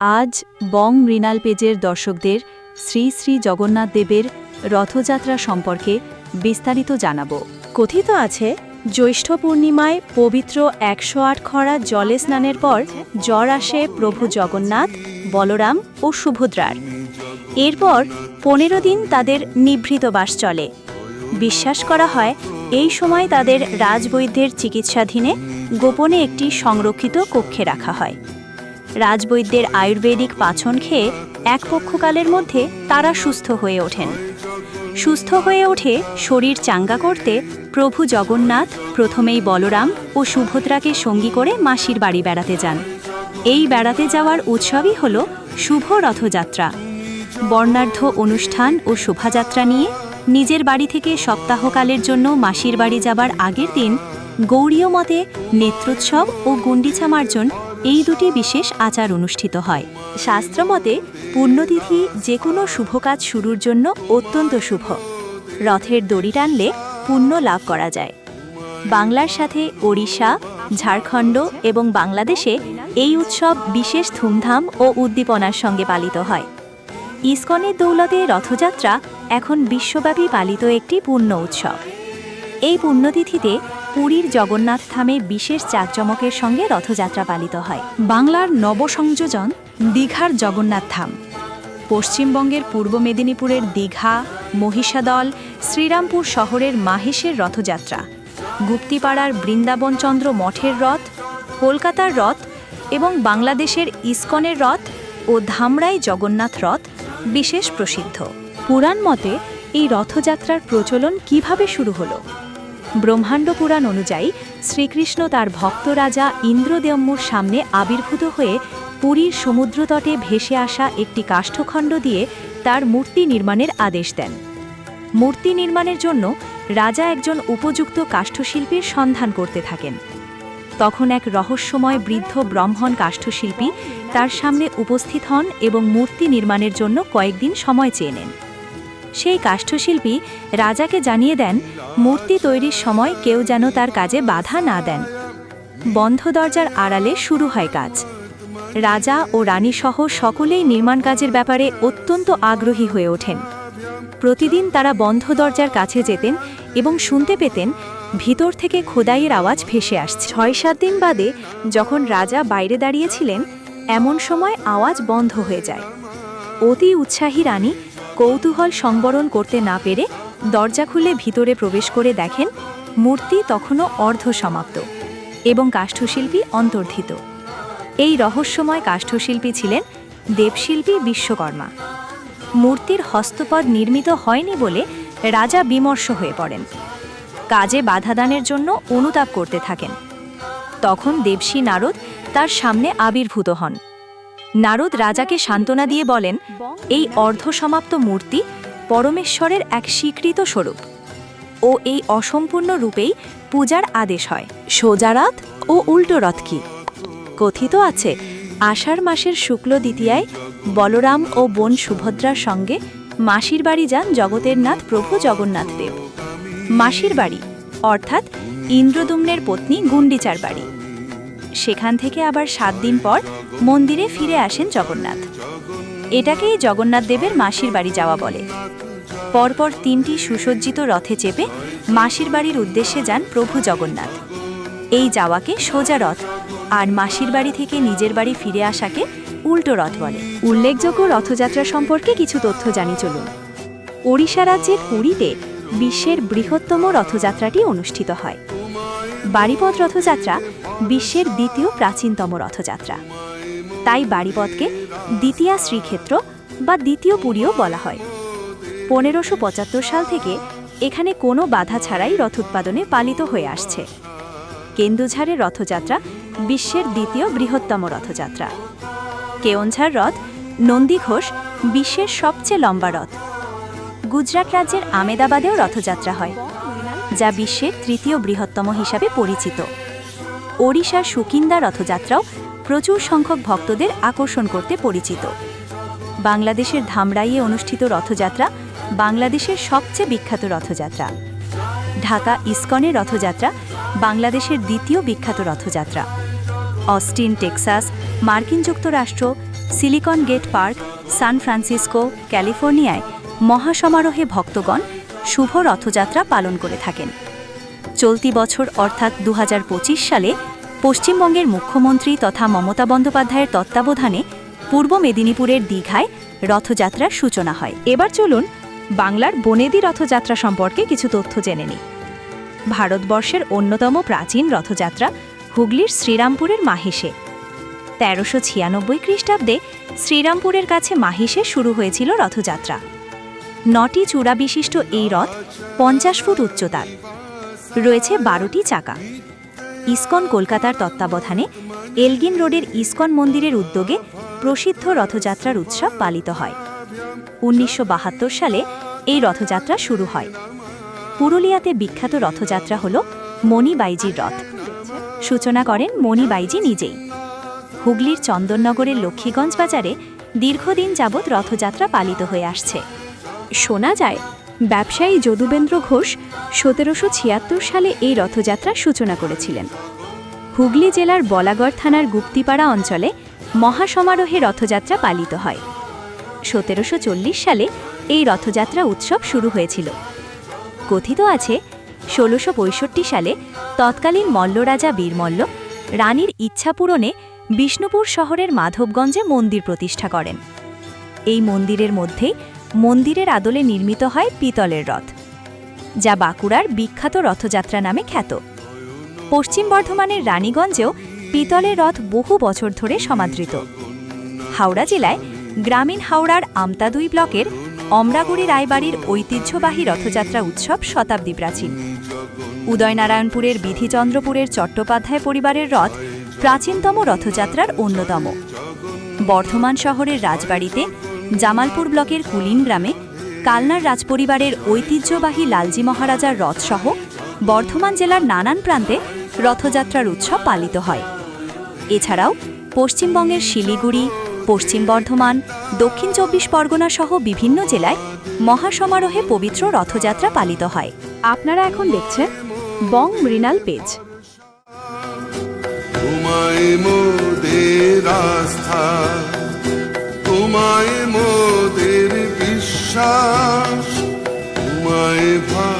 আজ বং মৃণাল পেজের দর্শকদের শ্রী শ্রী জগন্নাথ দেবের রথযাত্রা সম্পর্কে বিস্তারিত জানাব। কথিত আছে, জ্যৈষ্ঠ পূর্ণিমায় পবিত্র একশো আট খরা জলে স্নানের পর জ্বর আসে প্রভু জগন্নাথ, বলরাম ও সুভদ্রার। এরপর পনেরো দিন তাদের নিভৃত বাস চলে। বিশ্বাস করা হয়, এই সময় তাদের রাজবৈদ্যের চিকিৎসাধীনে গোপনে একটি সংরক্ষিত কক্ষে রাখা হয়। রাজবৈদ্যের আয়ুর্বেদিক পাচন খেয়ে এক পক্ষকালের মধ্যে তারা সুস্থ হয়ে ওঠেন। সুস্থ হয়ে ওঠে শরীর চাঙ্গা করতে প্রভু জগন্নাথ, প্রথমেই বলরাম ও সুভদ্রাকে সঙ্গী করে মাসির বাড়ি বেড়াতে যান। এই বেড়াতে যাওয়ার উৎসবই হল শুভ রথযাত্রা। বর্ণাঢ্য অনুষ্ঠান ও শোভাযাত্রা নিয়ে নিজের বাড়ি থেকে সপ্তাহকালের জন্য মাসির বাড়ি যাবার আগের দিন গৌরীয় মতে নেত্রোৎসব ও গুন্ডিছা মার্জন এই দুটি বিশেষ আচার অনুষ্ঠিত হয়। শাস্ত্রমতে পুণ্যতিথি যে কোনো শুভ কাজ শুরুর জন্য অত্যন্ত শুভ। রথের দড়ি টানলে পুণ্য লাভ করা যায়। বাংলার সাথে ওড়িশা, ঝাড়খণ্ড এবং বাংলাদেশে এই উৎসব বিশেষ ধুমধাম ও উদ্দীপনার সঙ্গে পালিত হয়। ইসকনের দৌলতে রথযাত্রা এখন বিশ্বব্যাপী পালিত একটি পূর্ণ উৎসব। এই পুণ্যতিথিতে পুরীর জগন্নাথ ধামে বিশেষ জাঁকজমকের সঙ্গে রথযাত্রা পালিত হয়। বাংলার নবসংযোজন দীঘার জগন্নাথ ধাম। পশ্চিমবঙ্গের পূর্ব মেদিনীপুরের দীঘা, মহিষাদল, শ্রীরামপুর শহরের মাহেশের রথযাত্রা। গুপ্তিপাড়ার বৃন্দাবনচন্দ্র মঠের রথ, কলকাতার রথ এবং বাংলাদেশের ইস্কনের রথ ও ধামরাই জগন্নাথ রথ বিশেষ প্রসিদ্ধ। পুরাণ মতে এই রথযাত্রার প্রচলন কীভাবে শুরু হলো? ব্রহ্মাণ্ড পুরাণ অনুযায়ী শ্রীকৃষ্ণ তার ভক্ত রাজা ইন্দ্রদেম্মুর সামনে আবির্ভূত হয়ে পুরীর সমুদ্রতটে ভেসে আসা একটি কাষ্ঠখণ্ড দিয়ে তার মূর্তি নির্মাণের আদেশ দেন। মূর্তি নির্মাণের জন্য রাজা একজন উপযুক্ত কাষ্ঠশিল্পীর সন্ধান করতে থাকেন। তখন এক রহস্যময় বৃদ্ধ ব্রহ্মণ কাষ্ঠশিল্পী তার সামনে উপস্থিত হন এবং মূর্তি নির্মাণের জন্য কয়েকদিন সময় চেয়ে নেন। সেই কাষ্ঠশিল্পী রাজাকে জানিয়ে দেন, মূর্তি তৈরির সময় কেউ যেন তার কাজে বাধা না দেন। বন্ধ দরজার আড়ালে শুরু হয় কাজ। রাজা ও রানীসহ সকলেই নির্মাণ কাজের ব্যাপারে অত্যন্ত আগ্রহী হয়ে ওঠেন। প্রতিদিন তারা বন্ধ দরজার কাছে যেতেন এবং শুনতে পেতেন ভিতর থেকে খোদাইয়ের আওয়াজ ভেসে আসছে। ছয় সাত দিন বাদে যখন রাজা বাইরে দাঁড়িয়েছিলেন, এমন সময় আওয়াজ বন্ধ হয়ে যায়। অতি উৎসাহী রানী কৌতূহল সংবরণ করতে না পেরে দরজা খুলে ভিতরে প্রবেশ করে দেখেন মূর্তি তখনও অর্ধ সমাপ্ত এবং কাষ্ঠশিল্পী অন্তর্ধিত। এই রহস্যময় কাষ্ঠশিল্পী ছিলেন দেবশিল্পী বিশ্বকর্মা। মূর্তির হস্তপদ নির্মিত হয়নি বলে রাজা বিমর্ষ হয়ে পড়েন। কাজে বাধাদানের জন্য অনুতাপ করতে থাকেন। তখন দেবশী নারদ তার সামনে আবির্ভূত হন। নারদ রাজাকে সান্ত্বনা দিয়ে বলেন, এই অর্ধসমাপ্ত মূর্তি পরমেশ্বরের এক স্বীকৃত স্বরূপ ও এই অসম্পূর্ণ রূপেই পূজার আদেশ হয়। সোজা রথ ও উল্টো রথ কি? কথিত আছে, আষাঢ় মাসের শুক্ল দ্বিতীয়ায় বলরাম ও বোন সুভদ্রার সঙ্গে মাসির বাড়ি যান জগতের নাথ প্রভু জগন্নাথ দেব। মাসির বাড়ি, অর্থাৎ ইন্দ্রদুম্নের পত্নী গুন্ডিচার বাড়ি। সেখান থেকে আবার সাত দিন পর মন্দিরে ফিরে আসেন জগন্নাথ। এটাকেই জগন্নাথ দেবের মাসির বাড়ি যাওয়া বলে। পরপর তিনটি সুসজ্জিত রথে চেপে মাসির বাড়ির উদ্দেশ্যে যান প্রভু জগন্নাথ। এই যাওয়াকে সোজা রথ আর মাসির বাড়ি থেকে নিজের বাড়ি ফিরে আসাকে উল্টো রথ বলে। উল্লেখযোগ্য রথযাত্রা সম্পর্কে কিছু তথ্য জানি চলুন। ওড়িশা রাজ্যের পুরীতে বিশ্বের বৃহত্তম রথযাত্রাটি অনুষ্ঠিত হয়। বাড়িপথ রথযাত্রা বিশ্বের দ্বিতীয় প্রাচীনতম রথযাত্রা। তাই বাড়িপথকে দ্বিতীয়া শ্রীক্ষেত্র বা দ্বিতীয় পুরীও বলা হয়। পনেরোশো পঁচাত্তর সাল থেকে এখানে কোনো বাধা ছাড়াই রথ উৎপাদনে পালিত হয়ে আসছে। কেন্দুঝাড়ের রথযাত্রা বিশ্বের দ্বিতীয় বৃহত্তম রথযাত্রা। কেওনঝাড় রথ নন্দী ঘোষ বিশ্বের সবচেয়ে লম্বা রথ। গুজরাট রাজ্যের আমেদাবাদেও রথযাত্রা হয়। যা বিশ্বের তৃতীয় বৃহত্তম হিসাবে পরিচিত। ওড়িশার সুকিন্দা রথযাত্রাও প্রচুর সংখ্যক ভক্তদের আকর্ষণ করতে পরিচিত। বাংলাদেশের ধামরাইয়ে অনুষ্ঠিত রথযাত্রা বাংলাদেশের সবচেয়ে বিখ্যাত রথযাত্রা। ঢাকা ইস্কনের রথযাত্রা বাংলাদেশের দ্বিতীয় বিখ্যাত রথযাত্রা। অস্টিন, টেক্সাস, মার্কিন যুক্তরাষ্ট্র, Silicon Gate Park, San Francisco, ক্যালিফোর্নিয়ায় মহাসমারোহে ভক্তগণ শুভ রথযাত্রা পালন করে থাকেন। চলতি বছর অর্থাৎ দু হাজার পঁচিশ সালে পশ্চিমবঙ্গের মুখ্যমন্ত্রী তথা মমতা বন্দ্যোপাধ্যায়ের তত্ত্বাবধানে পূর্ব মেদিনীপুরের দীঘায় রথযাত্রার সূচনা হয়। এবার চলুন বাংলার বনেদি রথযাত্রা সম্পর্কে কিছু তথ্য জেনে নিই। ভারতবর্ষের অন্যতম প্রাচীন রথযাত্রা হুগলির শ্রীরামপুরের মাহিষে। তেরোশো ছিয়ানব্বই খ্রিস্টাব্দে শ্রীরামপুরের কাছে মাহিষে শুরু হয়েছিল রথযাত্রা। নটি চূড়া বিশিষ্ট এই রথ পঞ্চাশ ফুট উচ্চতার। রয়েছে বারোটি চাকা। ইসকন কলকাতার তত্ত্বাবধানে এলগিন রোডের ইসকন মন্দিরের উদ্যোগে প্রসিদ্ধ রথযাত্রার উৎসব পালিত হয়। উনিশশো বাহাত্তর সালে এই রথযাত্রা শুরু হয়। পুরুলিয়াতে বিখ্যাত রথযাত্রা হল মণিবাইজির রথ। সূচনা করেন মণিবাইজি নিজেই। হুগলির চন্দননগরের লক্ষ্মীগঞ্জ বাজারে দীর্ঘদিন যাবৎ রথযাত্রা পালিত হয়ে আসছে। শোনা যায়, ব্যবসায়ী যদুবেন্দ্র ঘোষ সতেরোশো ছিয়াত্তর সালে এই রথযাত্রার সূচনা করেছিলেন। হুগলি জেলার বলাগড় থানার গুপ্তিপাড়া অঞ্চলে মহাসমারোহে রথযাত্রা পালিত হয়। সতেরোশো চল্লিশ সালে এই রথযাত্রা উৎসব শুরু হয়েছিল। কথিত আছে, ষোলোশো সালে তৎকালীন মল্লরাজা বীরমল্ল রানীর ইচ্ছা পূরণে বিষ্ণুপুর শহরের মাধবগঞ্জে মন্দির প্রতিষ্ঠা করেন। এই মন্দিরের মধ্যেই মন্দিরের আদলে নির্মিত হয় পিতলের রথ, যা বাঁকুড়ার বিখ্যাত রথযাত্রা নামে খ্যাত। পশ্চিম বর্ধমানের রানীগঞ্জেও পিতলের রথ বহু বছর ধরে সমাদৃত। হাওড়া জেলায় গ্রামীণ হাওড়ার আমতাদুই ব্লকের অমরাগুড়ি রায়বাড়ির ঐতিহ্যবাহী রথযাত্রা উৎসব শতাব্দী প্রাচীন। উদয়নারায়ণপুরের বিধিচন্দ্রপুরের চট্টোপাধ্যায় পরিবারের রথ প্রাচীনতম রথযাত্রার অন্যতম। বর্ধমান শহরের রাজবাড়িতে জামালপুর ব্লকের কুলিন গ্রামে কালনার রাজপরিবারের ঐতিহ্যবাহী লালজি মহারাজার রথসহ বর্ধমান জেলার নানান প্রান্তে রথযাত্রার উৎসব পালিত হয়। এছাড়াও পশ্চিমবঙ্গের শিলিগুড়ি, পশ্চিম বর্ধমান, দক্ষিণ চব্বিশ পরগনা সহ বিভিন্ন জেলায় মহাসমারোহে পবিত্র রথযাত্রা পালিত হয়। আপনারা এখন দেখছেন বং মৃণাল পেজ। মোদের তোমায় মোদের বিশ্বাস তোমায় ভা